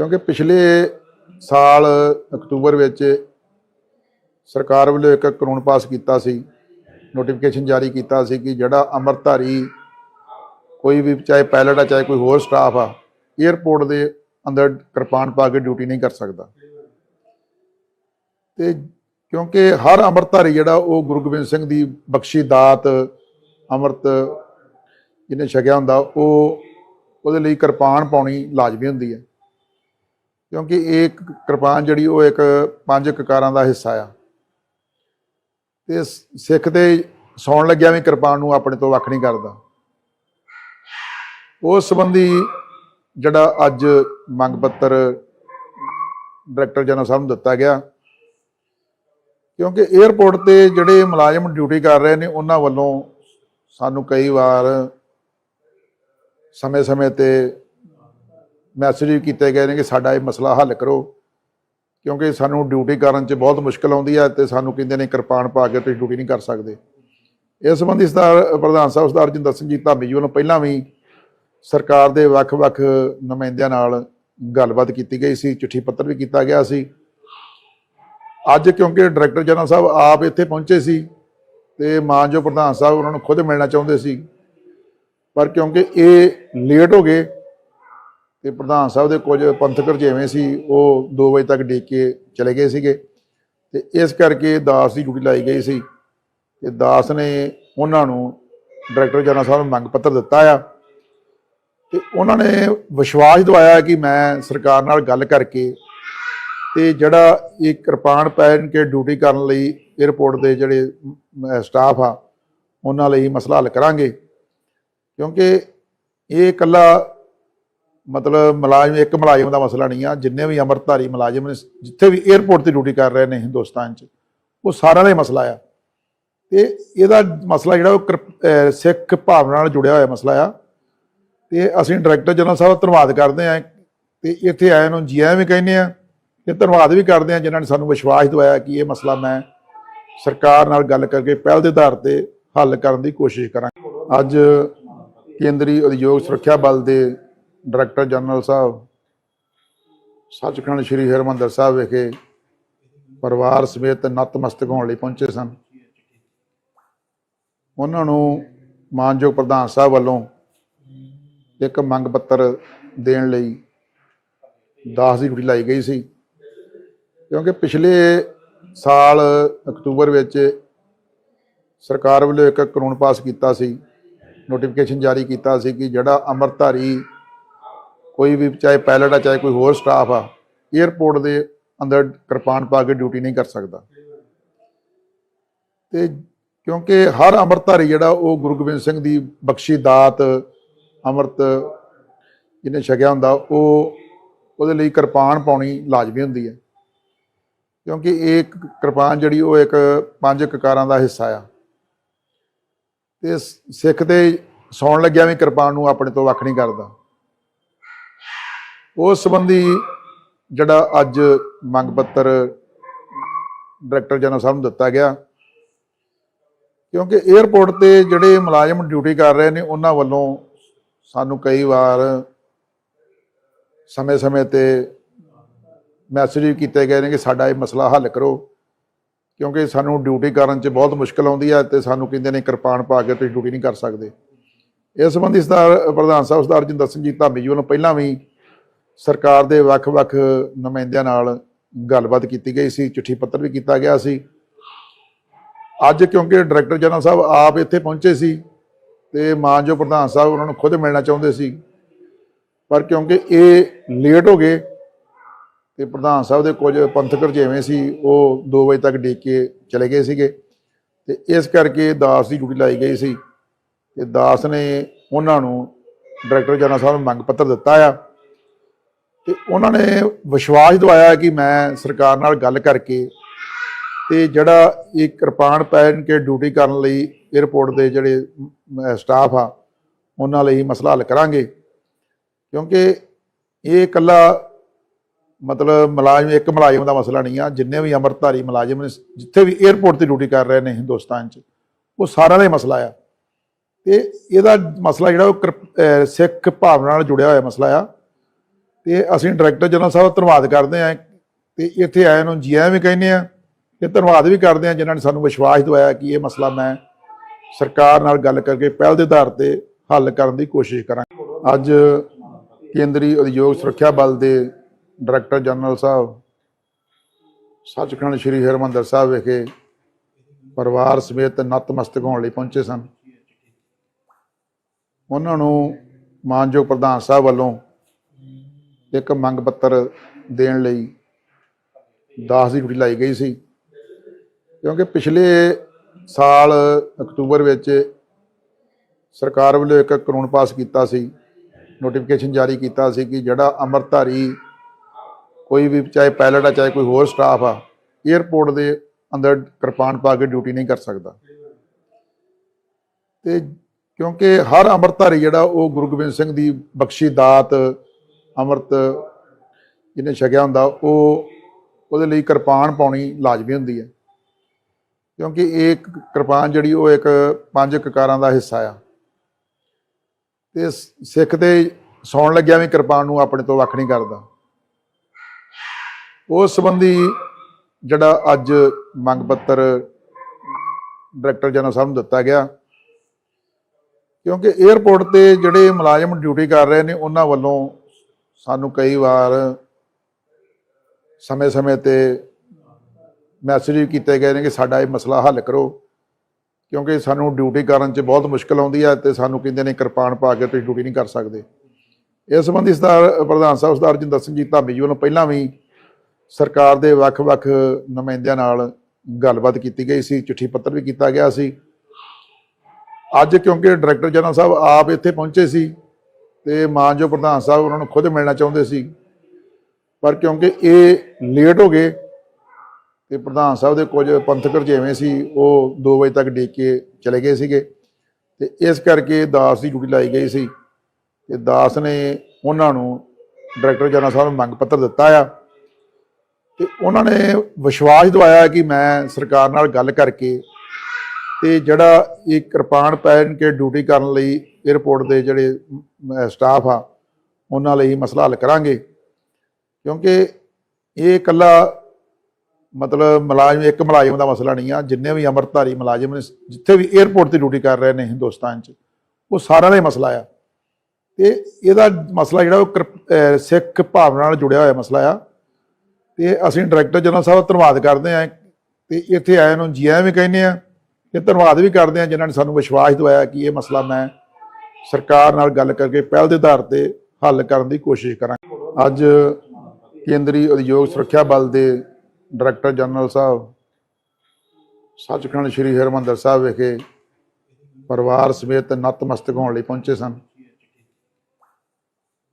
ਕਿਉਂਕਿ ਪਿਛਲੇ ਸਾਲ ਅਕਤੂਬਰ ਵਿੱਚ ਸਰਕਾਰ ਵੱਲੋਂ ਇੱਕ ਕਾਨੂੰਨ ਪਾਸ ਕੀਤਾ ਸੀ ਨੋਟੀਫਿਕੇਸ਼ਨ ਜਾਰੀ ਕੀਤਾ ਸੀ ਕਿ ਜਿਹੜਾ ਅੰਮ੍ਰਿਤਧਾਰੀ ਕੋਈ ਵੀ ਚਾਹੇ ਪਾਇਲਟ ਆ, ਚਾਹੇ ਕੋਈ ਹੋਰ ਸਟਾਫ ਆ 에ਅਰਪੋਰਟ ਦੇ ਅੰਦਰ ਕਿਰਪਾਨ ਪਾ ਕੇ ਡਿਊਟੀ ਨਹੀਂ ਕਰ ਸਕਦਾ। ਤੇ ਕਿਉਂਕਿ ਹਰ ਅੰਮ੍ਰਿਤਧਾਰੀ ਜਿਹੜਾ ਉਹ ਗੁਰੂ ਗੋਬਿੰਦ ਸਿੰਘ ਦੀ ਬਖਸ਼ੀ ਦਾਤ ਅੰਮ੍ਰਿਤ ਜਿਹਨੇ ਛਕਿਆ ਹੁੰਦਾ, ਉਹ ਉਹਦੇ ਲਈ ਕਿਰਪਾਨ ਪਾਉਣੀ ਲਾਜ਼ਮੀ ਹੁੰਦੀ ਹੈ। ਕਿਉਂਕਿ ਇਹ ਇੱਕ ਕਿਰਪਾਨ ਜਿਹੜੀ ਉਹ ਇੱਕ ਪੰਜ ਕਕਾਰਾਂ ਦਾ ਹਿੱਸਾ ਆ। ਤੇ ਸਿੱਖ ਤੇ ਸੌਣ ਲੱਗਿਆ ਵੀ ਕਿਰਪਾਨ ਨੂੰ ਆਪਣੇ ਤੋਂ ਵੱਖ ਨਹੀਂ ਕਰਦਾ। ਉਸ ਸੰਬੰਧੀ ਜਿਹੜਾ ਅੱਜ ਮੰਗ ਪੱਤਰ ਡਾਇਰੈਕਟਰ ਜਨਰਲ ਸਾਹਿਬ ਨੂੰ ਦਿੱਤਾ ਗਿਆ, ਕਿਉਂਕਿ 에ਅਰਪੋਰਟ ਤੇ ਜਿਹੜੇ ਮੁਲਾਜ਼ਮ ਡਿਊਟੀ ਕਰ ਰਹੇ ਨੇ, ਉਹਨਾਂ ਵੱਲੋਂ ਸਾਨੂੰ ਕਈ ਵਾਰ ਸਮੇਂ-ਸਮੇਂ ਤੇ ਮੈਸੇਜ ਵੀ ਕੀਤੇ ਗਏ ਨੇ ਕਿ ਸਾਡਾ ਇਹ ਮਸਲਾ ਹੱਲ ਕਰੋ, ਕਿਉਂਕਿ ਸਾਨੂੰ ਡਿਊਟੀ ਕਰਨ 'ਚ ਬਹੁਤ ਮੁਸ਼ਕਲ ਆਉਂਦੀ ਹੈ ਤੇ ਸਾਨੂੰ ਕਹਿੰਦੇ ਨੇ ਕਿਰਪਾਨ ਪਾ ਕੇ ਤੁਸੀਂ ਡਿਊਟੀ ਨਹੀਂ ਕਰ ਸਕਦੇ। ਇਸ ਸੰਬੰਧੀ ਸਰਦਾਰ, ਪ੍ਰਧਾਨ ਸਾਹਿਬ ਸਰਦਾਰ ਰਜਿੰਦਰ ਸਿੰਘ ਜੀ ਧਾਮੀ ਜੀ ਵੱਲੋਂ ਪਹਿਲਾਂ ਵੀ ਸਰਕਾਰ ਦੇ ਵੱਖ-ਵੱਖ ਨੁਮਾਇੰਦਿਆਂ ਨਾਲ ਗੱਲਬਾਤ ਕੀਤੀ ਗਈ ਸੀ, ਚਿੱਠੀ ਪੱਤਰ ਵੀ ਕੀਤਾ ਗਿਆ ਸੀ। ਅੱਜ ਕਿਉਂਕਿ ਡਾਇਰੈਕਟਰ ਜਨਰਲ ਸਾਹਿਬ ਆਪ ਇੱਥੇ ਪਹੁੰਚੇ ਸੀ ਤੇ ਮਾਨਯੋਗ ਪ੍ਰਧਾਨ ਸਾਹਿਬ ਉਹਨਾਂ ਨੂੰ ਖੁਦ ਮਿਲਣਾ ਚਾਹੁੰਦੇ ਸੀ, ਪਰ ਕਿਉਂਕਿ ਇਹ ਲੇਟ ਹੋ ਗਏ ਤੇ ਪ੍ਰਧਾਨ ਸਾਹਿਬ ਦੇ ਕੁਝ ਪੰਥਕ ਜਿਵੇਂ ਸੀ, ਉਹ 2 ਵਜੇ ਤੱਕ ਡੇਕ ਕੇ ਚਲੇ ਗਏ ਸੀਗੇ। ਤੇ ਇਸ ਕਰਕੇ ਦਾਸ ਦੀ ਡਿਊਟੀ ਲਾਈ ਗਈ ਸੀ। ਤੇ ਦਾਸ ਨੇ ਉਹਨਾਂ ਨੂੰ ਡਾਇਰੈਕਟਰ ਜਨਰਲ ਸਾਹਿਬ ਨੂੰ ਮੰਗ ਪੱਤਰ ਦਿੱਤਾ ਆ। ਤੇ ਉਹਨਾਂ ਨੇ ਵਿਸ਼ਵਾਸ ਦਿਵਾਇਆ ਕਿ ਮੈਂ ਸਰਕਾਰ ਨਾਲ ਗੱਲ ਕਰਕੇ ਤੇ ਜਿਹੜਾ ਇਹ ਕਿਰਪਾਨ ਪਹਿਨ ਕੇ ਡਿਊਟੀ ਕਰਨ ਲਈ 에ਅਰਪੋਰਟ ਦੇ ਜਿਹੜੇ ਸਟਾਫ ਆ, ਉਹਨਾਂ ਲਈ ਮਸਲਾ ਹੱਲ ਕਰਾਂਗੇ। ਕਿਉਂਕਿ ਇਹ ਇਕੱਲਾ ਮਤਲਬ ਮੁਲਾਜ਼ਮ, ਇੱਕ ਮੁਲਾਜ਼ਮ ਦਾ ਮਸਲਾ ਨਹੀਂ ਆ, ਜਿੰਨੇ ਵੀ ਅੰਮ੍ਰਿਤਧਾਰੀ ਮੁਲਾਜ਼ਮ ਨੇ, ਜਿੱਥੇ ਵੀ 에ਅਰਪੋਰਟ ਤੇ ਡਿਊਟੀ ਕਰ ਰਹੇ ਨੇ ਹਿੰਦੁਸਤਾਨ 'ਚ, ਉਹ ਸਾਰਿਆਂ ਦਾ ਹੀ ਮਸਲਾ ਆ। ਤੇ ਇਹਦਾ ਮਸਲਾ ਜਿਹੜਾ ਉਹ ਕਿਰਪ- ਸਿੱਖ ਭਾਵਨਾ ਨਾਲ ਜੁੜਿਆ ਹੋਇਆ ਮਸਲਾ ਆ। ਤੇ ਅਸੀਂ ਡਾਇਰੈਕਟਰ ਜਨਰਲ ਸਾਹਿਬ ਦਾ ਧੰਨਵਾਦ ਕਰਦੇ ਆ ਤੇ ਇੱਥੇ ਆਏ ਨੂੰ ਜੀ ਆਇਆਂ ਵੀ ਕਹਿੰਦੇ ਆ, ਤੇ ਧੰਨਵਾਦ ਵੀ ਕਰਦੇ ਆ ਜਿਨ੍ਹਾਂ ਨੇ ਸਾਨੂੰ ਵਿਸ਼ਵਾਸ ਦਿਵਾਇਆ ਕਿ ਇਹ ਮਸਲਾ ਮੈਂ ਸਰਕਾਰ ਨਾਲ ਗੱਲ ਕਰਕੇ ਪਹਿਲ ਦੇ ਆਧਾਰ ਤੇ ਹੱਲ ਕਰਨ ਦੀ ਕੋਸ਼ਿਸ਼ ਕਰਾਂਗਾ। ਅੱਜ ਕੇਂਦਰੀ ਉਦਯੋਗ ਸੁਰੱਖਿਆ ਬਲ ਦੇ ਡਾਇਰੈਕਟਰ ਜਨਰਲ ਸਾਹਿਬ, ਸੱਚਖੰਡ ਸ੍ਰੀ ਹਰਿਮੰਦਰ ਸਾਹਿਬ ਵਿਖੇ ਪਰਿਵਾਰ ਸਮੇਤ ਨਤਮਸਤਕ ਹੋਣ ਲਈ ਪਹੁੰਚੇ ਸਨ। ਉਹਨਾਂ ਨੂੰ ਮਾਨਯੋਗ ਪ੍ਰਧਾਨ ਸਾਹਿਬ ਵੱਲੋਂ ਇੱਕ ਮੰਗ ਪੱਤਰ ਦੇਣ ਲਈ ਦਾਸ ਦੀ ਡਿਊਟੀ ਲਾਈ ਗਈ ਸੀ। ਕਿਉਂਕਿ ਪਿਛਲੇ ਸਾਲ ਅਕਤੂਬਰ ਵਿੱਚ ਸਰਕਾਰ ਵੱਲੋਂ ਇੱਕ ਕਾਨੂੰਨ ਪਾਸ ਕੀਤਾ ਸੀ, ਨੋਟੀਫਿਕੇਸ਼ਨ ਜਾਰੀ ਕੀਤਾ ਸੀ ਕਿ ਜਿਹੜਾ ਅੰਮ੍ਰਿਤਧਾਰੀ ਕੋਈ ਵੀ ਚਾਹੇ ਪਾਇਲਟ ਆ, ਚਾਹੇ ਕੋਈ ਹੋਰ ਸਟਾਫ ਆ 에ਅਰਪੋਰਟ ਦੇ ਅੰਦਰ ਕਿਰਪਾਨ ਪਾ ਕੇ ਡਿਊਟੀ ਨਹੀਂ ਕਰ ਸਕਦਾ। ਤੇ ਕਿਉਂਕਿ ਹਰ ਅੰਮ੍ਰਿਤਧਾਰੀ ਜਿਹੜਾ ਉਹ ਗੁਰੂ ਗੋਬਿੰਦ ਸਿੰਘ ਦੀ ਬਖਸ਼ੀ ਦਾਤ ਅੰਮ੍ਰਿਤ ਜਿਹਨੇ ਛਕਿਆ ਹੁੰਦਾ, ਉਹ ਉਹਦੇ ਲਈ ਕਿਰਪਾਨ ਪਾਉਣੀ ਲਾਜ਼ਮੀ ਹੁੰਦੀ ਹੈ। ਕਿਉਂਕਿ ਇਹ ਕਿਰਪਾਨ ਜਿਹੜੀ ਉਹ ਇੱਕ ਪੰਜ ਕਕਾਰਾਂ ਦਾ ਹਿੱਸਾ ਆ। ਤੇ ਸ- ਸਿੱਖ ਤੇ ਸੌਣ ਲੱਗਿਆ ਵੀ ਕਿਰਪਾਨ ਨੂੰ ਆਪਣੇ ਤੋਂ ਵੱਖ ਨਹੀਂ ਕਰਦਾ। ਉਸ ਸੰਬੰਧੀ ਜਿਹੜਾ ਅੱਜ ਮੰਗ ਪੱਤਰ ਡਾਇਰੈਕਟਰ ਜਨਰਲ ਸਾਹਿਬ ਨੂੰ ਦਿੱਤਾ ਗਿਆ, ਕਿਉਂਕਿ 에ਅਰਪੋਰਟ ਤੇ ਜਿਹੜੇ ਮੁਲਾਜ਼ਮ ਡਿਊਟੀ ਕਰ ਰਹੇ ਨੇ, ਉਹਨਾਂ ਵੱਲੋਂ ਸਾਨੂੰ ਕਈ ਵਾਰ ਸਮੇਂ-ਸਮੇਂ ਤੇ ਮੈਸੇਜ ਵੀ ਕੀਤੇ ਗਏ ਨੇ ਕਿ ਸਾਡਾ ਇਹ ਮਸਲਾ ਹੱਲ ਕਰੋ, ਕਿਉਂਕਿ ਸਾਨੂੰ ਡਿਊਟੀ ਕਰਨ 'ਚ ਬਹੁਤ ਮੁਸ਼ਕਲ ਆਉਂਦੀ ਹੈ ਤੇ ਸਾਨੂੰ ਕਹਿੰਦੇ ਨੇ ਕਿਰਪਾਨ ਪਾ ਕੇ ਤੁਸੀਂ ਡਿਊਟੀ ਨਹੀਂ ਕਰ ਸਕਦੇ। ਇਸ ਸੰਬੰਧੀ ਸਰਦਾਰ ਪ੍ਰਧਾਨ ਸਾਹਿਬ ਸਰਦਾਰ ਰਜਿੰਦਰ ਸਿੰਘ ਜੀ ਧਾਮੀ ਜੀ ਵੱਲੋਂ ਪਹਿਲਾਂ ਵੀ ਸਰਕਾਰ ਦੇ ਵੱਖ-ਵੱਖ ਨੁਮਾਇੰਦਿਆਂ ਨਾਲ ਗੱਲਬਾਤ ਕੀਤੀ ਗਈ ਸੀ, ਚਿੱਠੀ ਪੱਤਰ ਵੀ ਕੀਤਾ ਗਿਆ ਸੀ। ਅੱਜ ਕਿਉਂਕਿ ਡਾਇਰੈਕਟਰ ਜਨਰਲ ਸਾਹਿਬ ਆਪ ਇੱਥੇ ਪਹੁੰਚੇ ਸੀ ਤੇ ਮਾਨਯੋਗ ਪ੍ਰਧਾਨ ਸਾਹਿਬ ਉਹਨਾਂ ਨੂੰ ਖੁਦ ਮਿਲਣਾ ਚਾਹੁੰਦੇ ਸੀ। ਪਰ ਕਿਉਂਕਿ ਇਹ ਲੇਟ ਹੋ ਗਏ ਤੇ ਪ੍ਰਧਾਨ ਸਾਹਿਬ ਦੇ ਕੁਝ ਪੰਥਕ ਜਿਵੇਂ ਸੀ, ਉਹ 2 ਵਜੇ ਤੱਕ ਡੇਕ ਕੇ ਚਲੇ ਗਏ ਸੀਗੇ। ਤੇ ਇਸ ਕਰਕੇ ਦਾਸ ਦੀ ਡਿਊਟੀ ਲਾਈ ਗਈ ਸੀ ਤੇ ਦਾਸ ਨੇ ਉਹਨਾਂ ਨੂੰ ਡਾਇਰੈਕਟਰ ਜਨਰਲ ਸਾਹਿਬ ਨੂੰ ਮੰਗ ਪੱਤਰ ਦਿੱਤਾ ਆ। ਤੇ ਉਹਨਾਂ ਨੇ ਵਿਸ਼ਵਾਸ ਦਿਵਾਇਆ ਕਿ ਮੈਂ ਸਰਕਾਰ ਨਾਲ ਗੱਲ ਕਰਕੇ ਤੇ ਜਿਹੜਾ ਇਹ ਕਿਰਪਾਨ ਪਹਿਨ ਕੇ ਡਿਊਟੀ ਕਰਨ ਲਈ 에ਅਰਪੋਰਟ ਦੇ ਜਿਹੜੇ ਸਟਾਫ ਆ, ਉਹਨਾਂ ਲਈ ਮਸਲਾ ਹੱਲ ਕਰਾਂਗੇ। ਕਿਉਂਕਿ ਇਹ ਇਕੱਲਾ ਮਤਲਬ ਮੁਲਾਜ਼ਮ, ਇੱਕ ਮੁਲਾਜ਼ਮ ਦਾ ਮਸਲਾ ਨਹੀਂ ਆ, ਜਿੰਨੇ ਵੀ ਅੰਮ੍ਰਿਤਧਾਰੀ ਮੁਲਾਜ਼ਮ ਨੇ, ਜਿੱਥੇ ਵੀ 에ਅਰਪੋਰਟ ਤੇ ਡਿਊਟੀ ਕਰ ਰਹੇ ਨੇ ਹਿੰਦੁਸਤਾਨ 'ਚ, ਉਹ ਸਾਰਿਆਂ ਦਾ ਮਸਲਾ ਆ। ਤੇ ਇਹਦਾ ਮਸਲਾ ਜਿਹੜਾ ਉਹ ਕਿਰਪ- ਸਿੱਖ ਭਾਵਨਾ ਨਾਲ ਜੁੜਿਆ ਹੋਇਆ ਮਸਲਾ ਆ। ਤੇ ਅਸੀਂ ਡਾਇਰੈਕਟਰ ਜਨਰਲ ਸਾਹਿਬ ਧੰਨਵਾਦ ਕਰਦੇ ਹਾਂ ਤੇ ਇੱਥੇ ਆਏ ਨੂੰ ਜੀ ਆਇਆਂ ਵੀ ਕਹਿੰਦੇ ਆ ਤੇ ਧੰਨਵਾਦ ਵੀ ਕਰਦੇ ਹਾਂ ਜਿਨ੍ਹਾਂ ਨੇ ਸਾਨੂੰ ਵਿਸ਼ਵਾਸ ਦਿਵਾਇਆ ਕਿ ਇਹ ਮਸਲਾ ਮੈਂ ਸਰਕਾਰ ਨਾਲ ਗੱਲ ਕਰਕੇ ਪਹਿਲ ਦੇ ਆਧਾਰ ਤੇ ਹੱਲ ਕਰਨ ਦੀ ਕੋਸ਼ਿਸ਼ ਕਰਾਂਗੇ। ਅੱਜ ਕੇਂਦਰੀ ਉਦਯੋਗ ਸੁਰੱਖਿਆ ਬਲ ਦੇ ਡਾਇਰੈਕਟਰ ਜਨਰਲ ਸਾਹਿਬ, ਸੱਚਖੰਡ ਸ੍ਰੀ ਹਰਿਮੰਦਰ ਸਾਹਿਬ ਵਿਖੇ ਪਰਿਵਾਰ ਸਮੇਤ ਨਤਮਸਤਕ ਹੋਣ ਲਈ ਪਹੁੰਚੇ ਸਨ। ਉਹਨਾਂ ਨੂੰ ਮਾਨਯੋਗ ਪ੍ਰਧਾਨ ਸਾਹਿਬ ਵੱਲੋਂ ਇੱਕ ਮੰਗ ਪੱਤਰ ਦੇਣ ਲਈ ਦਾਸ ਦੀ ਡਿਊਟੀ ਲਾਈ ਗਈ ਸੀ। ਕਿਉਂਕਿ ਪਿਛਲੇ ਸਾਲ ਅਕਤੂਬਰ ਵਿੱਚ ਸਰਕਾਰ ਵੱਲੋਂ ਇੱਕ ਕਾਨੂੰਨ ਪਾਸ ਕੀਤਾ ਸੀ। ਨੋਟੀਫਿਕੇਸ਼ਨ ਜਾਰੀ ਕੀਤਾ ਸੀ ਕਿ ਜਿਹੜਾ ਅੰਮ੍ਰਿਤਧਾਰੀ ਕੋਈ ਵੀ ਚਾਹੇ ਪਾਇਲਟ ਆ, ਚਾਹੇ ਕੋਈ ਹੋਰ ਸਟਾਫ ਆ 에ਅਰਪੋਰਟ ਦੇ ਅੰਦਰ ਕਿਰਪਾਨ ਪਾ ਕੇ ਡਿਊਟੀ ਨਹੀਂ ਕਰ ਸਕਦਾ। ਤੇ ਕਿਉਂਕਿ ਹਰ ਅੰਮ੍ਰਿਤਧਾਰੀ ਜਿਹੜਾ ਉਹ ਗੁਰੂ ਗੋਬਿੰਦ ਸਿੰਘ ਦੀ ਬਖਸ਼ੀ ਦਾਤ ਅੰਮ੍ਰਿਤ ਜਿਹਨੇ ਛਕਿਆ ਹੁੰਦਾ, ਉਹ ਉਹਦੇ ਲਈ ਕਿਰਪਾਨ ਪਾਉਣੀ ਲਾਜ਼ਮੀ ਹੁੰਦੀ ਹੈ। ਕਿਉਂਕਿ ਇਹ ਕਿਰਪਾਨ ਜਿਹੜੀ ਉਹ ਇੱਕ ਪੰਜ ਕਕਾਰਾਂ ਦਾ ਹਿੱਸਾ ਆ। ਤੇ ਸਿੱਖ ਤੇ ਸੌਣ ਲੱਗਿਆ ਵੀ ਕਿਰਪਾਨ ਨੂੰ ਆਪਣੇ ਤੋਂ ਵੱਖ ਨਹੀਂ ਕਰਦਾ। ਉਸ ਸੰਬੰਧੀ ਜਿਹੜਾ ਅੱਜ ਮੰਗ ਪੱਤਰ ਡਾਇਰੈਕਟਰ ਜਨਰਲ ਸਾਹਿਬ ਨੂੰ ਦਿੱਤਾ ਗਿਆ, ਕਿਉਂਕਿ 에ਅਰਪੋਰਟ ਤੇ ਜਿਹੜੇ ਮੁਲਾਜ਼ਮ ਡਿਊਟੀ ਕਰ ਰਹੇ ਨੇ, ਉਹਨਾਂ ਵੱਲੋਂ ਸਾਨੂੰ ਕਈ ਵਾਰ ਸਮੇਂ-ਸਮੇਂ ਤੇ ਮੈਸੇਜ ਵੀ ਕੀਤੇ ਗਏ ਨੇ ਕਿ ਸਾਡਾ ਇਹ ਮਸਲਾ ਹੱਲ ਕਰੋ, ਕਿਉਂਕਿ ਸਾਨੂੰ ਡਿਊਟੀ ਕਰਨ 'ਚ ਬਹੁਤ ਮੁਸ਼ਕਲ ਆਉਂਦੀ ਹੈ ਤੇ ਸਾਨੂੰ ਕਹਿੰਦੇ ਨੇ ਕਿਰਪਾਨ ਪਾ ਕੇ ਤੁਸੀਂ ਡਿਊਟੀ ਨਹੀਂ ਕਰ ਸਕਦੇ। ਇਸ ਸੰਬੰਧੀ ਸਰਦਾਰ ਪ੍ਰਧਾਨ ਸਾਹਿਬ ਸਰਦਾਰ ਜਿੰਦਰ ਸਿੰਘ ਜੀ ਧਾਮੀ ਜੀ ਵੱਲੋਂ ਪਹਿਲਾਂ ਵੀ ਸਰਕਾਰ ਦੇ ਵੱਖ-ਵੱਖ ਨੁਮਾਇੰਦਿਆਂ ਨਾਲ ਗੱਲਬਾਤ ਕੀਤੀ ਗਈ ਸੀ, ਚਿੱਠੀ ਪੱਤਰ ਵੀ ਕੀਤਾ ਗਿਆ ਸੀ। ਅੱਜ ਕਿਉਂਕਿ ਡਾਇਰੈਕਟਰ ਜਨਰਲ ਸਾਹਿਬ ਆਪ ਇੱਥੇ ਪਹੁੰਚੇ ਸੀ ਤੇ ਮਾਨਯੋਗ ਪ੍ਰਧਾਨ ਸਾਹਿਬ ਉਹਨਾਂ ਨੂੰ ਖੁਦ ਮਿਲਣਾ ਚਾਹੁੰਦੇ ਸੀ। ਪਰ ਕਿਉਂਕਿ ਇਹ ਲੇਟ ਹੋ ਗਏ ਤੇ ਪ੍ਰਧਾਨ ਸਾਹਿਬ ਦੇ ਕੁਝ ਪੰਥਕ ਜਿਵੇਂ ਸੀ, ਉਹ 2 ਵਜੇ ਤੱਕ ਡੀਕ ਕੇ ਚਲੇ ਗਏ ਸੀਗੇ। ਤੇ ਇਸ ਕਰਕੇ ਦਾਸ ਦੀ ਡਿਊਟੀ ਲਾਈ ਗਈ ਸੀ। ਤੇ ਦਾਸ ਨੇ ਉਹਨਾਂ ਨੂੰ ਡਾਇਰੈਕਟਰ ਜਨਰਲ ਸਾਹਿਬ ਨੂੰ ਮੰਗ ਪੱਤਰ ਦਿੱਤਾ ਆ। ਤੇ ਉਹਨਾਂ ਨੇ ਵਿਸ਼ਵਾਸ ਦਿਵਾਇਆ ਕਿ ਮੈਂ ਸਰਕਾਰ ਨਾਲ ਗੱਲ ਕਰਕੇ ਤੇ ਜਿਹੜਾ ਇਹ ਕਿਰਪਾਨ ਪਹਿਨ ਕੇ ਡਿਊਟੀ ਕਰਨ ਲਈ 에ਅਰਪੋਰਟ ਦੇ ਜਿਹੜੇ ਸਟਾਫ ਆ, ਉਹਨਾਂ ਲਈ ਮਸਲਾ ਹੱਲ ਕਰਾਂਗੇ। ਕਿਉਂਕਿ ਇਹ ਇਕੱਲਾ ਮਤਲਬ ਮੁਲਾਜ਼ਮ, ਇੱਕ ਮੁਲਾਜ਼ਮ ਦਾ ਮਸਲਾ ਨਹੀਂ ਆ। ਜਿੰਨੇ ਵੀ ਅੰਮ੍ਰਿਤਧਾਰੀ ਮੁਲਾਜ਼ਮ ਨੇ, ਜਿੱਥੇ ਵੀ 에ਅਰਪੋਰਟ ਤੇ ਡਿਊਟੀ ਕਰ ਰਹੇ ਨੇ ਹਿੰਦੁਸਤਾਨ 'ਚ, ਉਹ ਸਾਰਿਆਂ ਦਾ ਹੀ ਮਸਲਾ ਆ। ਤੇ ਇਹਦਾ ਮਸਲਾ ਜਿਹੜਾ ਉਹ ਕਿਰਪ- ਸਿੱਖ ਭਾਵਨਾ ਨਾਲ ਜੁੜਿਆ ਹੋਇਆ ਮਸਲਾ ਆ। ਤੇ ਅਸੀਂ ਡਾਇਰੈਕਟਰ ਜਨਰਲ ਸਾਹਿਬ ਧੰਨਵਾਦ ਕਰਦੇ ਹਾਂ ਤੇ ਇੱਥੇ ਆਏ ਨੂੰ ਜੀ ਆਇਆਂ ਵੀ ਕਹਿੰਦੇ ਆ ਤੇ ਧੰਨਵਾਦ ਵੀ ਕਰਦੇ ਹਾਂ ਜਿਨ੍ਹਾਂ ਨੇ ਸਾਨੂੰ ਵਿਸ਼ਵਾਸ ਦਿਵਾਇਆ ਕਿ ਇਹ ਮਸਲਾ ਮੈਂ ਸਰਕਾਰ ਨਾਲ ਗੱਲ ਕਰਕੇ ਪਹਿਲ ਦੇ ਆਧਾਰ ਤੇ ਹੱਲ ਕਰਨ ਦੀ ਕੋਸ਼ਿਸ਼ ਕਰਾਂਗੇ। ਅੱਜ ਕੇਂਦਰੀ ਉਦਯੋਗ ਸੁਰੱਖਿਆ ਬਲ ਦੇ ਡਾਇਰੈਕਟਰ ਜਨਰਲ ਸਾਹਿਬ, ਸੱਚਖੰਡ ਸ੍ਰੀ ਹਰਿਮੰਦਰ ਸਾਹਿਬ ਵਿਖੇ ਪਰਿਵਾਰ ਸਮੇਤ ਨਤਮਸਤਕ ਹੋਣ ਲਈ ਪਹੁੰਚੇ ਸਨ।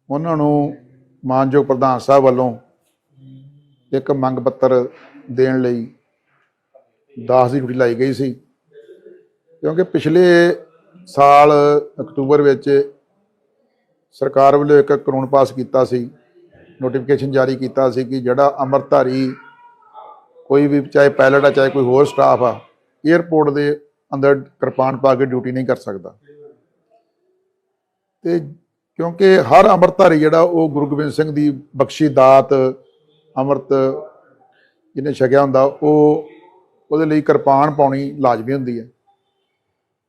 ਉਹਨਾਂ ਨੂੰ ਮਾਨਯੋਗ ਪ੍ਰਧਾਨ ਸਾਹਿਬ ਵੱਲੋਂ ਇੱਕ ਮੰਗ ਪੱਤਰ ਦੇਣ ਲਈ ਦਾਸ ਦੀ ਡਿਊਟੀ ਲਾਈ ਗਈ ਸੀ। ਕਿਉਂਕਿ ਪਿਛਲੇ ਸਾਲ ਅਕਤੂਬਰ ਵਿੱਚ ਸਰਕਾਰ ਵੱਲੋਂ ਇੱਕ ਕਾਨੂੰਨ ਪਾਸ ਕੀਤਾ ਸੀ ਨੋਟੀਫਿਕੇਸ਼ਨ ਜਾਰੀ ਕੀਤਾ ਸੀ ਕਿ ਜਿਹੜਾ ਅੰਮ੍ਰਿਤਧਾਰੀ ਕੋਈ ਵੀ ਚਾਹੇ ਪਾਇਲਟ ਆ, ਚਾਹੇ ਕੋਈ ਹੋਰ ਸਟਾਫ ਆ 에ਅਰਪੋਰਟ ਦੇ ਅੰਦਰ ਕਿਰਪਾਨ ਪਾ ਕੇ ਡਿਊਟੀ ਨਹੀਂ ਕਰ ਸਕਦਾ। ਤੇ ਕਿਉਂਕਿ ਹਰ ਅੰਮ੍ਰਿਤਧਾਰੀ ਜਿਹੜਾ ਉਹ ਗੁਰੂ ਗੋਬਿੰਦ ਸਿੰਘ ਦੀ ਬਖਸ਼ੀ ਦਾਤ ਅੰਮ੍ਰਿਤ ਜਿਹਨੇ ਛਕਿਆ ਹੁੰਦਾ, ਉਹ ਉਹਦੇ ਲਈ ਕਿਰਪਾਨ ਪਾਉਣੀ ਲਾਜ਼ਮੀ ਹੁੰਦੀ ਹੈ।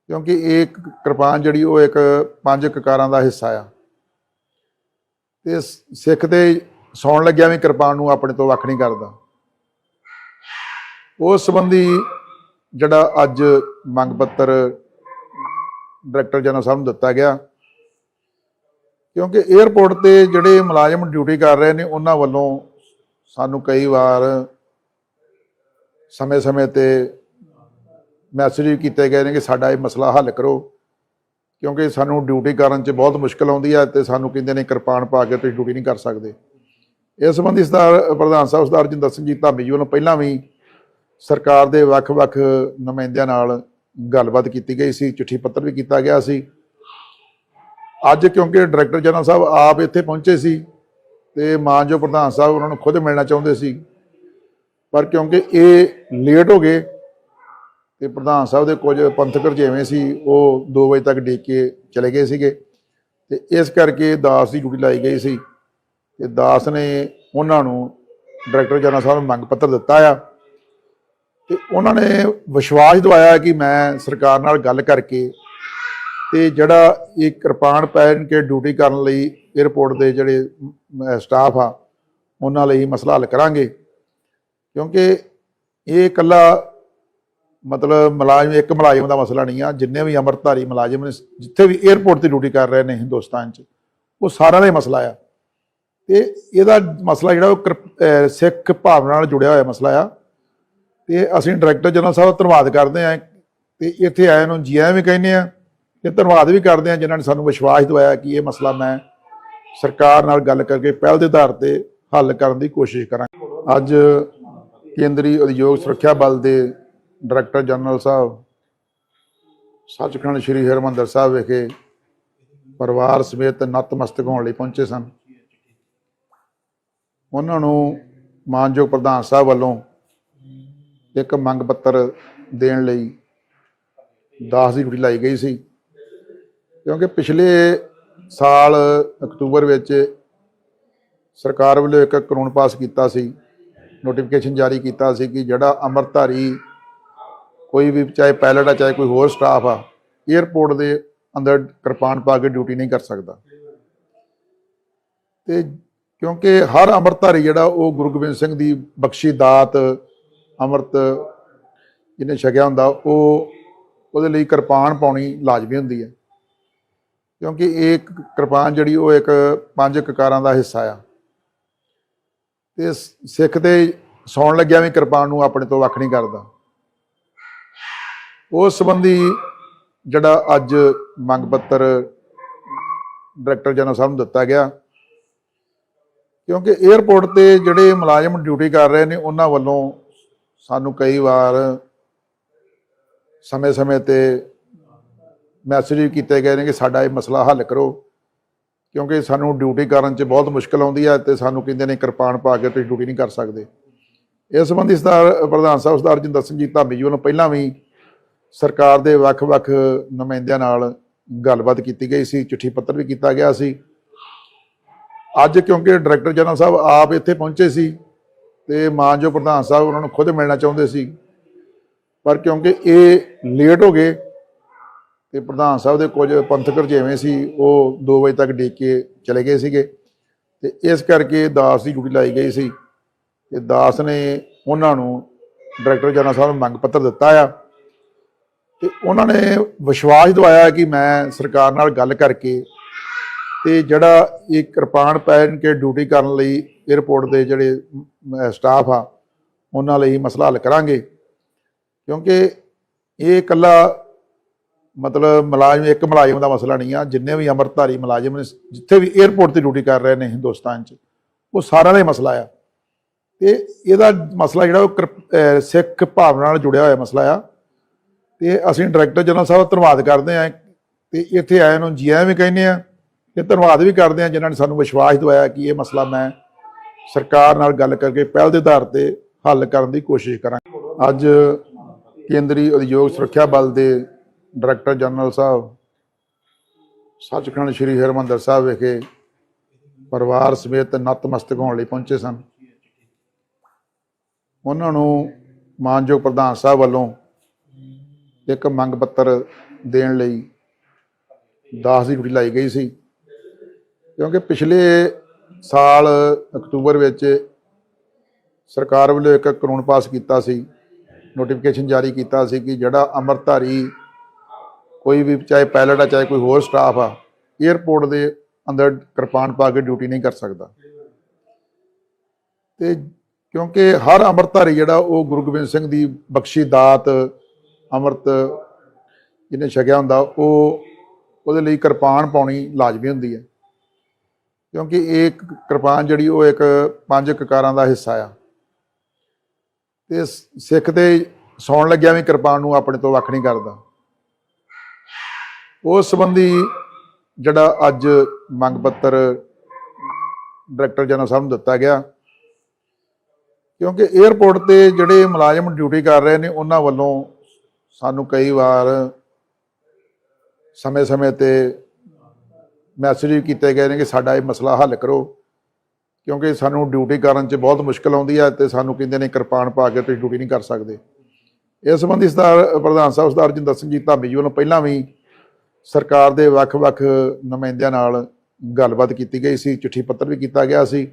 ਕਿਉਂਕਿ ਇਹ ਕਿਰਪਾਨ ਜਿਹੜੀ ਉਹ ਇੱਕ ਪੰਜ ਕਕਾਰਾਂ ਦਾ ਹਿੱਸਾ ਆ। ਤੇ ਸਿੱਖ ਤੇ ਸੌਣ ਲੱਗਿਆ ਵੀ ਕਿਰਪਾਨ ਨੂੰ ਆਪਣੇ ਤੋਂ ਵੱਖ ਨਹੀਂ ਕਰਦਾ। ਉਸ ਸੰਬੰਧੀ ਜਿਹੜਾ ਅੱਜ ਮੰਗ ਪੱਤਰ ਡਾਇਰੈਕਟਰ ਜਨਰਲ ਸਾਹਿਬ ਨੂੰ ਦਿੱਤਾ ਗਿਆ, ਕਿਉਂਕਿ 에ਅਰਪੋਰਟ ਤੇ ਜਿਹੜੇ ਮੁਲਾਜ਼ਮ ਡਿਊਟੀ ਕਰ ਰਹੇ ਨੇ, ਉਹਨਾਂ ਵੱਲੋਂ ਸਾਨੂੰ ਕਈ ਵਾਰ ਸਮੇਂ-ਸਮੇਂ ਤੇ ਮੈਸੇਜ ਵੀ ਕੀਤੇ ਗਏ ਨੇ ਕਿ ਸਾਡਾ ਇਹ ਮਸਲਾ ਹੱਲ ਕਰੋ, ਕਿਉਂਕਿ ਸਾਨੂੰ ਡਿਊਟੀ ਕਰਨ 'ਚ ਬਹੁਤ ਮੁਸ਼ਕਲ ਆਉਂਦੀ ਹੈ ਤੇ ਸਾਨੂੰ ਕਹਿੰਦੇ ਨੇ ਕਿਰਪਾਨ ਪਾ ਕੇ ਤੁਸੀਂ ਡਿਊਟੀ ਨਹੀਂ ਕਰ ਸਕਦੇ। ਇਸ ਸੰਬੰਧੀ ਸਰਦਾਰ, ਪ੍ਰਧਾਨ ਸਾਹਿਬ ਸਰਦਾਰ ਜਿੰਦਰ ਸਿੰਘ ਜੀ ਧਾਮੀ ਜੀ ਵੱਲੋਂ ਪਹਿਲਾਂ ਵੀ ਸਰਕਾਰ ਦੇ ਵੱਖ-ਵੱਖ ਨੁਮਾਇੰਦਿਆਂ ਨਾਲ ਗੱਲਬਾਤ ਕੀਤੀ ਗਈ ਸੀ, ਚਿੱਠੀ ਪੱਤਰ ਵੀ ਕੀਤਾ ਗਿਆ ਸੀ। ਅੱਜ ਕਿਉਂਕਿ ਡਾਇਰੈਕਟਰ ਜਨਰਲ ਸਾਹਿਬ ਆਪ ਇੱਥੇ ਪਹੁੰਚੇ ਸੀ ਤੇ ਮਾਨਯੋਗ ਪ੍ਰਧਾਨ ਸਾਹਿਬ ਉਹਨਾਂ ਨੂੰ ਖੁਦ ਮਿਲਣਾ ਚਾਹੁੰਦੇ ਸੀ, ਪਰ ਕਿਉਂਕਿ ਇਹ ਲੇਟ ਹੋ ਗਏ ਤੇ ਪ੍ਰਧਾਨ ਸਾਹਿਬ ਦੇ ਕੁਝ ਪੰਥਕ ਰਜੇਵੇਂ ਸੀ, ਉਹ 2 ਵਜੇ ਤੱਕ ਡੀਕ ਕੇ ਚਲੇ ਗਏ ਸੀਗੇ। ਤੇ ਇਸ ਕਰਕੇ ਦਾਸ ਦੀ ਡਿਊਟੀ ਲਾਈ ਗਈ ਸੀ। ਤੇ ਦਾਸ ਨੇ ਉਹਨਾਂ ਨੂੰ ਡਾਇਰੈਕਟਰ ਜਨਰਲ ਸਾਹਿਬ ਨੂੰ ਮੰਗ ਪੱਤਰ ਦਿੱਤਾ ਆ। ਤੇ ਉਹਨਾਂ ਨੇ ਵਿਸ਼ਵਾਸ ਦਿਵਾਇਆ ਕਿ ਮੈਂ ਸਰਕਾਰ ਨਾਲ ਗੱਲ ਕਰਕੇ ਤੇ ਜਿਹੜਾ ਇਹ ਕਿਰਪਾਨ ਪਹਿਨ ਕੇ ਡਿਊਟੀ ਕਰਨ ਲਈ 에어ਪੋਰਟ ਦੇ ਜਿਹੜੇ ਸਟਾਫ ਆ, ਉਹਨਾਂ ਲਈ ਮਸਲਾ ਹੱਲ ਕਰਾਂਗੇ। ਕਿਉਂਕਿ ਇਹ ਇਕੱਲਾ ਮਤਲਬ ਮੁਲਾਜ਼ਮ, ਇੱਕ ਮੁਲਾਜ਼ਮ ਦਾ ਮਸਲਾ ਨਹੀਂ ਆ, ਜਿੰਨੇ ਵੀ ਅਮਰਤਾਰੀ ਮੁਲਾਜ਼ਮ ਨੇ, ਜਿੱਥੇ ਵੀ 에어ਪੋਰਟ ਤੇ ਡਿਊਟੀ ਕਰ ਰਹੇ ਨੇ ਹਿੰਦੁਸਤਾਨ 'ਚ, ਉਹ ਸਾਰਿਆਂ ਦਾ ਹੀ ਮਸਲਾ ਆ। ਤੇ ਇਹਦਾ ਮਸਲਾ ਜਿਹੜਾ ਉਹ ਕਿਰਪ- ਸਿੱਖ ਭਾਵਨਾ ਨਾਲ ਜੁੜਿਆ ਹੋਇਆ ਮਸਲਾ ਆ। ਤੇ ਅਸੀਂ ਡਾਇਰੈਕਟਰ ਜਨਰਲ ਸਾਹਿਬ ਦਾ ਧੰਨਵਾਦ ਕਰਦੇ ਆ ਤੇ ਇੱਥੇ ਆਏ ਨੂੰ ਜੀ ਆਇਆਂ ਵੀ ਕਹਿੰਦੇ ਆ, ਤੇ ਧੰਨਵਾਦ ਵੀ ਕਰਦੇ ਆ ਜਿਨ੍ਹਾਂ ਨੇ ਸਾਨੂੰ ਵਿਸ਼ਵਾਸ ਦਿਵਾਇਆ ਕਿ ਇਹ ਮਸਲਾ ਮੈਂ ਸਰਕਾਰ ਨਾਲ ਗੱਲ ਕਰਕੇ ਪਹਿਲ ਦੇ ਆਧਾਰ ਤੇ ਹੱਲ ਕਰਨ ਦੀ ਕੋਸ਼ਿਸ਼ ਕਰਾਂਗੇ। ਅੱਜ ਕੇਂਦਰੀ ਉਦਯੋਗ ਸੁਰੱਖਿਆ ਬਲ ਦੇ ਡਾਇਰੈਕਟਰ ਜਨਰਲ ਸਾਹਿਬ, ਸੱਚਖੰਡ ਸ੍ਰੀ ਹਰਿਮੰਦਰ ਸਾਹਿਬ ਵਿਖੇ ਪਰਿਵਾਰ ਸਮੇਤ ਨਤਮਸਤਕ ਹੋਣ ਲਈ ਪਹੁੰਚੇ ਸਨ। ਉਹਨਾਂ ਨੂੰ ਮਾਨਯੋਗ ਪ੍ਰਧਾਨ ਸਾਹਿਬ ਵੱਲੋਂ ਇੱਕ ਮੰਗ ਪੱਤਰ ਦੇਣ ਲਈ ਦਾਸ ਦੀ ਡਿਊਟੀ ਲਾਈ ਗਈ ਸੀ। ਕਿਉਂਕਿ ਪਿਛਲੇ ਸਾਲ ਅਕਤੂਬਰ ਵਿੱਚ ਸਰਕਾਰ ਵੱਲੋਂ ਇੱਕ ਕਾਨੂੰਨ ਪਾਸ ਕੀਤਾ ਸੀ, ਨੋਟੀਫਿਕੇਸ਼ਨ ਜਾਰੀ ਕੀਤਾ ਸੀ ਕਿ ਜਿਹੜਾ ਅੰਮ੍ਰਿਤਧਾਰੀ ਕੋਈ ਵੀ ਚਾਹੇ ਪਾਇਲਟ ਆ, ਚਾਹੇ ਕੋਈ ਹੋਰ ਸਟਾਫ ਆ 에어ਪੋਰਟ ਦੇ ਅੰਦਰ ਕਿਰਪਾਨ ਪਾ ਕੇ ਡਿਊਟੀ ਨਹੀਂ ਕਰ ਸਕਦਾ। ਤੇ ਕਿਉਂਕਿ ਹਰ ਅੰਮ੍ਰਿਤਧਾਰੀ ਜਿਹੜਾ ਉਹ ਗੁਰੂ ਗੋਬਿੰਦ ਸਿੰਘ ਦੀ ਬਖਸ਼ੀ ਦਾਤ, ਅੰਮ੍ਰਿਤ ਜਿਹਨੇ ਛਕਿਆ ਹੁੰਦਾ, ਉਹ ਉਹਦੇ ਲਈ ਕਿਰਪਾਨ ਪਾਉਣੀ ਲਾਜ਼ਮੀ ਹੁੰਦੀ ਹੈ। ਕਿਉਂਕਿ ਇਹ ਕਿਰਪਾਨ ਜਿਹੜੀ ਉਹ ਇੱਕ ਪੰਜ ਕਕਾਰਾਂ ਦਾ ਹਿੱਸਾ ਆ। ਤੇ ਸ- ਸਿੱਖ ਤੇ ਸੌਣ ਲੱਗਿਆ ਵੀ ਕਿਰਪਾਨ ਨੂੰ ਆਪਣੇ ਤੋਂ ਵੱਖ ਨਹੀਂ ਕਰਦਾ। ਉਸ ਸੰਬੰਧੀ ਜਿਹੜਾ ਅੱਜ ਮੰਗ ਪੱਤਰ ਡਾਇਰੈਕਟਰ ਜਨਰਲ ਸਾਹਿਬ ਨੂੰ ਦਿੱਤਾ ਗਿਆ, ਕਿਉਂਕਿ 에어ਪੋਰਟ ਤੇ ਜਿਹੜੇ ਮੁਲਾਜ਼ਮ ਡਿਊਟੀ ਕਰ ਰਹੇ ਨੇ, ਉਹਨਾਂ ਵੱਲੋਂ ਸਾਨੂੰ ਕਈ ਵਾਰ ਸਮੇਂ-ਸਮੇਂ ਤੇ ਮੈਸੇਜ ਵੀ ਕੀਤੇ ਗਏ ਨੇ ਕਿ ਸਾਡਾ ਇਹ ਮਸਲਾ ਹੱਲ ਕਰੋ, ਕਿਉਂਕਿ ਸਾਨੂੰ ਡਿਊਟੀ ਕਰਨ 'ਚ ਬਹੁਤ ਮੁਸ਼ਕਲ ਆਉਂਦੀ ਹੈ ਤੇ ਸਾਨੂੰ ਕਹਿੰਦੇ ਨੇ ਕਿਰਪਾਨ ਪਾ ਕੇ ਤੁਸੀਂ ਡਿਊਟੀ ਨਹੀਂ ਕਰ ਸਕਦੇ। ਇਸ ਸੰਬੰਧੀ ਸਰਦਾਰ, ਪ੍ਰਧਾਨ ਸਾਹਿਬ ਸਰਦਾਰ ਜਿੰਦਰ ਸਿੰਘ ਜੀ ਧਾਮੀ ਜੀ ਵੱਲੋਂ ਪਹਿਲਾਂ ਵੀ ਸਰਕਾਰ ਦੇ ਵੱਖ-ਵੱਖ ਨੁਮਾਇੰਦਿਆਂ ਨਾਲ ਗੱਲਬਾਤ ਕੀਤੀ ਗਈ ਸੀ, ਚਿੱਠੀ ਪੱਤਰ ਵੀ ਕੀਤਾ ਗਿਆ ਸੀ। ਅੱਜ ਕਿਉਂਕਿ ਡਾਇਰੈਕਟਰ ਜਨਰਲ ਸਾਹਿਬ ਆਪ ਇੱਥੇ ਪਹੁੰਚੇ ਸੀ ਤੇ ਮਾਨਯੋਗ ਪ੍ਰਧਾਨ ਸਾਹਿਬ ਉਹਨਾਂ ਨੂੰ ਖੁਦ ਮਿਲਣਾ ਚਾਹੁੰਦੇ ਸੀ। ਪਰ ਕਿਉਂਕਿ ਇਹ ਲੇਟ ਹੋ ਗਏ ਤੇ ਪ੍ਰਧਾਨ ਸਾਹਿਬ ਦੇ ਕੁਝ ਪੰਥਕ ਜਿਵੇਂ ਸੀ, ਉਹ 2 ਵਜੇ ਤੱਕ ਡੇਕ ਕੇ ਚਲੇ ਗਏ ਸੀਗੇ। ਤੇ ਇਸ ਕਰਕੇ ਦਾਸ ਦੀ ਡਿਊਟੀ ਲਾਈ ਗਈ ਸੀ। ਤੇ ਦਾਸ ਨੇ ਉਹਨਾਂ ਨੂੰ ਡਾਇਰੈਕਟਰ ਜਨਰਲ ਸਾਹਿਬ ਨੂੰ ਮੰਗ ਪੱਤਰ ਦਿੱਤਾ ਆ। ਤੇ ਉਹਨਾਂ ਨੇ ਵਿਸ਼ਵਾਸ ਦਵਾਇਆ ਕਿ ਮੈਂ ਸਰਕਾਰ ਨਾਲ ਗੱਲ ਕਰਕੇ ਤੇ ਜਿਹੜਾ ਇਹ ਕਿਰਪਾਨ ਪਹਿਨ ਕੇ ਡਿਊਟੀ ਕਰਨ ਲਈ 에어ਪੋਰਟ ਦੇ ਜਿਹੜੇ ਸਟਾਫ ਆ, ਉਹਨਾਂ ਲਈ ਮਸਲਾ ਹੱਲ ਕਰਾਂਗੇ। ਕਿਉਂਕਿ ਇਹ ਇਕੱਲਾ ਮਤਲਬ ਮੁਲਾਜ਼ਮ, ਇੱਕ ਮੁਲਾਜ਼ਮ ਦਾ ਮਸਲਾ ਨਹੀਂ ਆ, ਜਿੰਨੇ ਵੀ ਅਮਰਤਾਰੀ ਮੁਲਾਜ਼ਮ ਨੇ, ਜਿੱਥੇ ਵੀ 에어ਪੋਰਟ ਤੇ ਡਿਊਟੀ ਕਰ ਰਹੇ ਨੇ ਹਿੰਦੁਸਤਾਨ 'ਚ, ਉਹ ਸਾਰਿਆਂ ਦਾ ਹੀ ਮਸਲਾ ਆ। ਤੇ ਇਹਦਾ ਮਸਲਾ ਜਿਹੜਾ ਉਹ ਸਿੱਖ ਭਾਵਨਾ ਨਾਲ ਜੁੜਿਆ ਹੋਇਆ ਮਸਲਾ ਆ। ਤੇ ਅਸੀਂ ਡਾਇਰੈਕਟਰ ਜਨਰਲ ਸਾਹਿਬ ਦਾ ਧੰਨਵਾਦ ਕਰਦੇ ਹਾਂ। ਤੇ ਇੱਥੇ ਆਏ ਨੂੰ ਜੀ ਆਇਆਂ ਵੀ ਕਹਿੰਦੇ ਆ ਤੇ ਧੰਨਵਾਦ ਵੀ ਕਰਦੇ ਹਾਂ ਜਿਨ੍ਹਾਂ ਨੇ ਸਾਨੂੰ ਵਿਸ਼ਵਾਸ ਦਿਵਾਇਆ ਕਿ ਇਹ ਮਸਲਾ ਮੈਂ ਸਰਕਾਰ ਨਾਲ ਗੱਲ ਕਰਕੇ ਪਹਿਲ ਦੇ ਆਧਾਰ ਤੇ ਹੱਲ ਕਰਨ ਦੀ ਕੋਸ਼ਿਸ਼ ਕਰਾਂਗੇ। ਅੱਜ ਕੇਂਦਰੀ ਉਦਯੋਗ ਸੁਰੱਖਿਆ ਬਲ ਦੇ ਡਾਇਰੈਕਟਰ ਜਨਰਲ ਸਾਹਿਬ, ਸੱਚਖੰਡ ਸ੍ਰੀ ਹਰਿਮੰਦਰ ਸਾਹਿਬ ਵਿਖੇ ਪਰਿਵਾਰ ਸਮੇਤ ਨਤਮਸਤਕ ਹੋਣ ਲਈ ਪਹੁੰਚੇ ਸਨ। ਉਹਨਾਂ ਨੂੰ ਮਾਨਯੋਗ ਪ੍ਰਧਾਨ ਸਾਹਿਬ ਵੱਲੋਂ ਇੱਕ ਮੰਗ ਪੱਤਰ ਦੇਣ ਲਈ ਦਾਸ ਦੀ ਡਿਊਟੀ ਲਾਈ ਗਈ ਸੀ। ਕਿਉਂਕਿ ਪਿਛਲੇ ਸਾਲ ਅਕਤੂਬਰ ਵਿੱਚ ਸਰਕਾਰ ਵੱਲੋਂ ਇੱਕ ਕਾਨੂੰਨ ਪਾਸ ਕੀਤਾ ਸੀ। ਨੋਟੀਫਿਕੇਸ਼ਨ ਜਾਰੀ ਕੀਤਾ ਸੀ ਕਿ ਜਿਹੜਾ ਅੰਮ੍ਰਿਤਧਾਰੀ ਕੋਈ ਵੀ ਚਾਹੇ ਪਾਇਲਟ ਆ, ਚਾਹੇ ਕੋਈ ਹੋਰ ਸਟਾਫ ਆ 에어ਪੋਰਟ ਦੇ ਅੰਦਰ ਕਿਰਪਾਨ ਪਾ ਕੇ ਡਿਊਟੀ ਨਹੀਂ ਕਰ ਸਕਦਾ। ਤੇ ਕਿਉਂਕਿ ਹਰ ਅੰਮ੍ਰਿਤਧਾਰੀ ਜਿਹੜਾ ਉਹ ਗੁਰੂ ਗੋਬਿੰਦ ਸਿੰਘ ਦੀ ਬਖਸ਼ੀ ਦਾਤ ਅੰਮ੍ਰਿਤ ਜਿਹਨੇ ਛਕਿਆ ਹੁੰਦਾ, ਉਹ ਉਹਦੇ ਲਈ ਕਿਰਪਾਨ ਪਾਉਣੀ ਲਾਜ਼ਮੀ ਹੁੰਦੀ ਹੈ। ਕਿਉਂਕਿ ਇਹ ਕਿਰਪਾਨ ਜਿਹੜੀ, ਉਹ ਇੱਕ ਪੰਜ ਕਕਾਰਾਂ ਦਾ ਹਿੱਸਾ ਆ। ਤੇ ਸਿੱਖ ਤੇ ਸੌਣ ਲੱਗਿਆ ਵੀ ਕਿਰਪਾਨ ਨੂੰ ਆਪਣੇ ਤੋਂ ਵੱਖ ਨਹੀਂ ਕਰਦਾ। ਉਸ ਸੰਬੰਧੀ ਜਿਹੜਾ ਅੱਜ ਮੰਗ ਪੱਤਰ ਡਾਇਰੈਕਟਰ ਜਨਰਲ ਸਾਹਿਬ ਨੂੰ ਦਿੱਤਾ ਗਿਆ, ਕਿਉਂਕਿ 에어ਪੋਰਟ ਤੇ ਜਿਹੜੇ ਮੁਲਾਜ਼ਮ ਡਿਊਟੀ ਕਰ ਰਹੇ ਨੇ, ਉਹਨਾਂ ਵੱਲੋਂ ਸਾਨੂੰ ਕਈ ਵਾਰ ਸਮੇਂ-ਸਮੇਂ ਤੇ ਮੈਸੇਜ ਵੀ ਕੀਤੇ ਗਏ ਨੇ ਕਿ ਸਾਡਾ ਇਹ ਮਸਲਾ ਹੱਲ ਕਰੋ, ਕਿਉਂਕਿ ਸਾਨੂੰ ਡਿਊਟੀ ਕਰਨ 'ਚ ਬਹੁਤ ਮੁਸ਼ਕਲ ਆਉਂਦੀ ਹੈ ਤੇ ਸਾਨੂੰ ਕਹਿੰਦੇ ਨੇ ਕਿਰਪਾਨ ਪਾ ਕੇ ਤੁਸੀਂ ਡਿਊਟੀ ਨਹੀਂ ਕਰ ਸਕਦੇ। ਇਸ ਸੰਬੰਧੀ ਸਰਦਾਰ, ਪ੍ਰਧਾਨ ਸਾਹਿਬ ਸਰਦਾਰ ਜਿੰਦਰ ਸਿੰਘ ਜੀ ਧਾਮੀ ਜੀ ਵੱਲੋਂ ਪਹਿਲਾਂ ਵੀ ਸਰਕਾਰ ਦੇ ਵੱਖ-ਵੱਖ ਨੁਮਾਇੰਦਿਆਂ ਨਾਲ ਗੱਲਬਾਤ ਕੀਤੀ ਗਈ ਸੀ, ਚਿੱਠੀ ਪੱਤਰ ਵੀ ਕੀਤਾ ਗਿਆ ਸੀ।